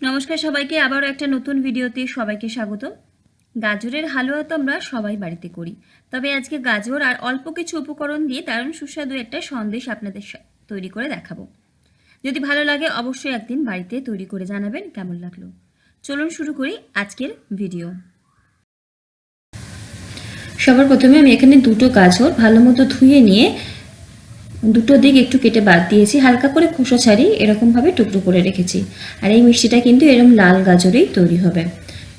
নমস্কার সবাইকে, আবারও একটা নতুন ভিডিওতে সবাইকে স্বাগত। গাজরের হালুয়া তো আমরা সবাই বাড়িতে করি, তবে আজকে গাজর আর অল্প কিছু উপকরণ দিয়ে দারুণ সুস্বাদু একটা সন্দেশ আপনাদের তৈরি করে দেখাবো। যদি ভালো লাগে অবশ্যই একদিন বাড়িতে তৈরি করে জানাবেন কেমন লাগল। চলুন শুরু করি আজকের ভিডিও। সবার প্রথমে আমি এখানে দুটো গাজর ভালো মতো ধুয়ে নিয়ে দুটো দিক একটু কেটে বাদ দিয়েছি, হালকা করে খোসা ছাড়িয়ে এরকমভাবে টুকরো করে রেখেছি। আর এই মিষ্টিটা কিন্তু এরকম লাল গাজরেই তৈরি হবে।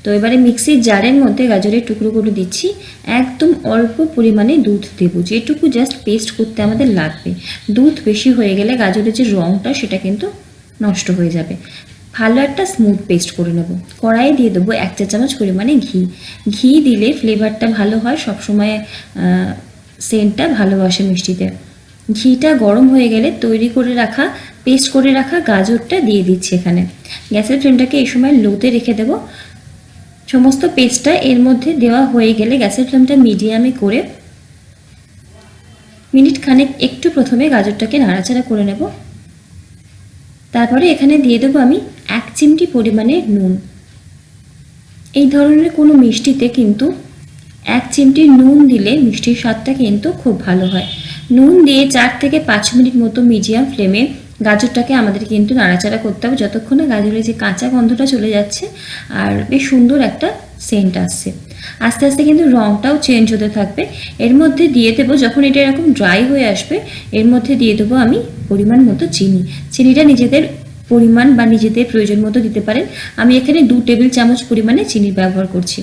তো এবারে মিক্সির জারের মধ্যে গাজরের টুকরোগুলো দিচ্ছি। একদম অল্প পরিমাণে দুধ দেবো, যেটুকু জাস্ট পেস্ট করতে আমাদের লাগবে। দুধ বেশি হয়ে গেলে গাজরের যে রঙটা সেটা কিন্তু নষ্ট হয়ে যাবে। ভালো একটা স্মুথ পেস্ট করে নেব। কড়াইয়ে দিয়ে দেবো এক চা চামচ পরিমাণে ঘি। ঘি দিলে ফ্লেভারটা ভালো হয়, সবসময় সেন্টটা ভালোবাসে মিষ্টিতে। ঘিটা গরম হয়ে গেলে তৈরি করে রাখা পেস্ট করে রাখা গাজরটা দিয়ে দিচ্ছি এখানে। গ্যাসের ফ্লেমটাকে এই সময় লোতে রেখে দেবো। সমস্ত পেস্টটা এর মধ্যে দেওয়া হয়ে গেলে গ্যাসের ফ্লেমটা মিডিয়ামে করে মিনিট খানেক একটু প্রথমে গাজরটাকে নাড়াচাড়া করে নেব। তারপরে এখানে দিয়ে দেবো আমি এক চিমটি পরিমাণে নুন। এই ধরনের কোনো মিষ্টিতে কিন্তু এক চিমটি নুন দিলে মিষ্টির স্বাদটা কিন্তু খুব ভালো হয়। নুন দিয়ে চার থেকে পাঁচ মিনিট মতো মিডিয়াম ফ্লেমে গাজরটাকে আমাদের কিন্তু নাড়াচাড়া করতে হবে যতক্ষণ না গাজরের যে কাঁচা গন্ধটা চলে যাচ্ছে আর বেশ সুন্দর একটা সেন্ট আসছে। আস্তে আস্তে কিন্তু রঙটাও চেঞ্জ হতে থাকবে। এর মধ্যে দিয়ে দেবো, যখন এটা এরকম ড্রাই হয়ে আসবে, এর মধ্যে দিয়ে দেবো আমি পরিমাণ মতো চিনি। চিনিটা নিজেদের পরিমাণ বা নিজেদের প্রয়োজন মতো দিতে পারেন। আমি এখানে দু টেবিল চামচ পরিমাণে চিনি ব্যবহার করছি।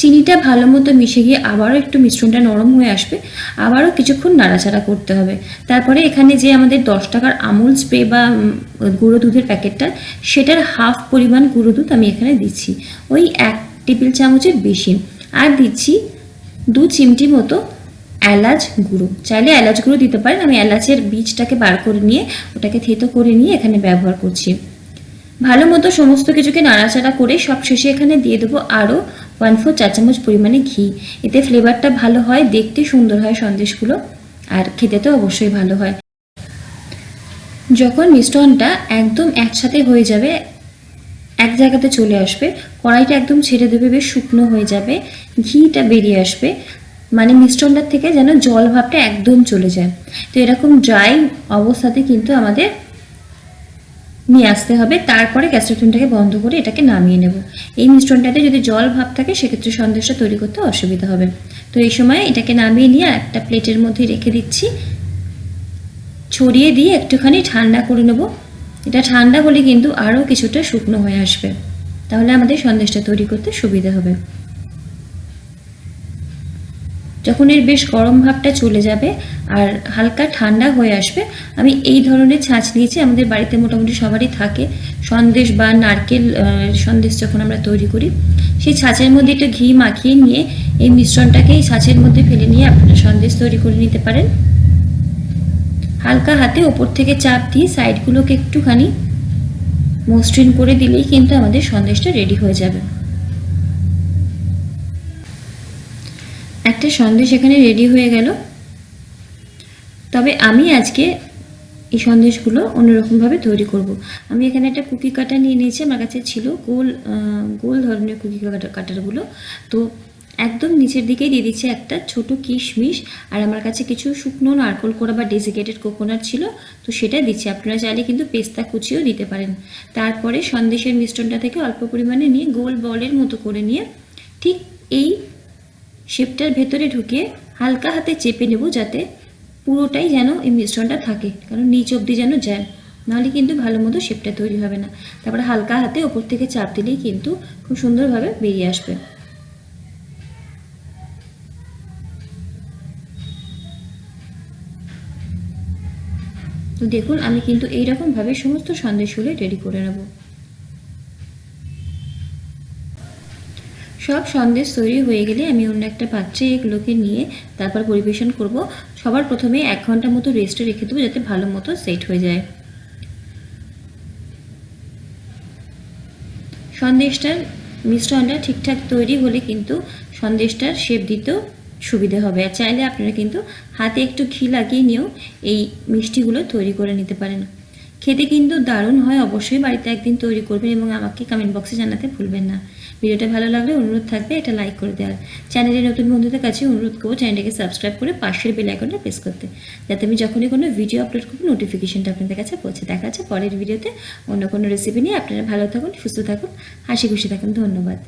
চিনিটা ভালো মতো মিশে গিয়ে আবারও একটু মিশ্রণটা নরম হয়ে আসবে, আবারও কিছুক্ষণ নাড়াচাড়া করতে হবে। তারপরে এখানে যে আমাদের দশ টাকার আমুল স্প্রে বা গুঁড়ো দুধের প্যাকেটটা, সেটার হাফ পরিমাণ গুঁড়ো দুধ আমি এখানে দিচ্ছি। ওই এক টেবিল চামচের বেশি। আর দিচ্ছি দু চিমটি মতো এলাচ গুঁড়ো। চাইলে এলাচ গুঁড়ো দিতে পারেন, আমি এলাচের বীজটাকে বার করে নিয়ে, ওটাকে থেতো করে নিয়ে এখানে ব্যবহার করছি। ভালো মতো সমস্ত কিছুকে নাড়াচাড়া করে সব শেষে এখানে দিয়ে দেবো আরও ওয়ান ফোর চা চামচ পরিমাণে ঘি। এতে ফ্লেভারটা ভালো হয়, দেখতে সুন্দর হয় সন্দেশগুলো, আর খেতে তো অবশ্যই ভালো হয়। যখন মিশ্রণটা একদম একসাথে হয়ে যাবে, এক জায়গাতে চলে আসবে, কড়াইটা একদম ছেড়ে দেবে, বেশ শুকনো হয়ে যাবে, ঘিটা বেরিয়ে আসবে মানে মিশ্রণটার থেকে যেন জল ভাবটা একদম চলে যায়। তো এরকম ড্রাই অবস্থাতে কিন্তু আমাদের নিয়ে আসতে হবে, তারপরে গ্যাসের বন্ধ করে এটাকে নামিয়ে নেব। এই মিশ্রণটাতে যদি জল ভাব থাকে, সেক্ষেত্রে সন্দেশটা তৈরি করতে অসুবিধা হবে। তো এই সময় এটাকে নামিয়ে নিয়ে একটা প্লেটের মধ্যে রেখে দিচ্ছি। ছড়িয়ে দিয়ে একটুখানি ঠান্ডা করে নেব। এটা ঠান্ডা হলে কিন্তু আরও কিছুটা শুকনো হয়ে আসবে। তাহলে আমাদের সন্দেশটা তৈরি করতে সুবিধা হবে। যখন এর বেশ গরম ভাবটা চলে যাবে আর হালকা ঠান্ডা হয়ে আসবে, আমি এই ধরনের ছাঁচ নিয়েছি। আমাদের বাড়িতে মোটামুটি সবারই থাকে। সন্দেশ বা নারকেল সন্দেশ যখন আমরা তৈরি করি, সেই ছাঁচের মধ্যে একটু ঘি মাখিয়ে নিয়ে এই মিশ্রণটাকে এই ছাঁচের মধ্যে ফেলে নিয়ে আপনারা সন্দেশ তৈরি করে নিতে পারেন। হালকা হাতে ওপর থেকে চাপ দিয়ে সাইডগুলোকে একটুখানি মসৃণ করে দিলেই কিন্তু আমাদের সন্দেশটা রেডি হয়ে যাবে। একটা সন্দেশ এখানে রেডি হয়ে গেল। তবে আমি আজকে এই সন্দেশগুলো অন্যরকমভাবে তৈরি করব। আমি এখানে একটা কুকি কাটা নিয়ে নিয়েছি, আমার কাছে ছিল গোল গোল ধরনের কুকি কাটা কাটারগুলো। তো একদম নিচের দিকেই দিয়ে দিচ্ছে একটা ছোট কিশমিশ, আর আমার কাছে কিছু শুকনো নারকোল কোড়া বা ডেজিকেটেড কোকোনাট ছিল, তো সেটা দিচ্ছি। আপনারা চাইলে কিন্তু পেস্তা কুচিও দিতে পারেন। তারপরে সন্দেশের মিশ্রণটা থেকে অল্প পরিমাণে নিয়ে গোল বলের মতো করে নিয়ে ঠিক এই শেপটার ভেতরে ঢুকিয়ে হালকা হাতে চেপে নেব যাতে পুরোটাই যেন এই মিশ্রণটা থাকে, কারণ নিচ অবধি যেন যায় নাহলে কিন্তু ভালো মতো শেপটা তৈরি হবে না। তারপরে হালকা হাতে ওপর থেকে চাপ দিলেই কিন্তু খুব সুন্দরভাবে বেরিয়ে আসবে। তো দেখুন, আমি কিন্তু এইরকমভাবে সমস্ত সন্দেশগুলো রেডি করে নেব। সব সন্দেশ তৈরি হয়ে গেলে আমি অন্য একটা পাত্রে এগুলোকে নিয়ে তারপর পরিবেশন করব। সবার প্রথমে এক ঘণ্টা মতো রেস্টে রেখে দেবো যাতে ভালো মতো সেট হয়ে যায়। সন্দেশটার মিশ্রণটা ঠিকঠাক তৈরি হলে কিন্তু সন্দেশটার শেপ দিতেও সুবিধে হবে। আর চাইলে আপনারা কিন্তু হাতে একটু ঘি লাগিয়ে নিয়েও এই মিষ্টিগুলো তৈরি করে নিতে পারেন। খেতে কিন্তু দারুণ হয়, অবশ্যই বাড়িতে একদিন তৈরি করবেন এবং আমাকে কমেন্ট বক্সে জানাতে ভুলবেন না। ভিডিওটা ভালো লাগলে অনুরোধ থাকবে এটা লাইক করে দেওয়ার। চ্যানেলের নতুন বন্ধুদের কাছে অনুরোধ করব চ্যানেলটাকে সাবস্ক্রাইব করে পাশের বেল আইকনটা প্রেস করতে, যাতে আমি যখনই কোনো ভিডিও আপলোড করব নোটিফিকেশনটা আপনাদের কাছে পৌঁছে। দেখা যাচ্ছে পরের ভিডিওতে অন্য কোনো রেসিপি নিয়ে। আপনারা ভালো থাকুন, সুস্থ থাকুন, হাসি খুশি থাকুন। ধন্যবাদ।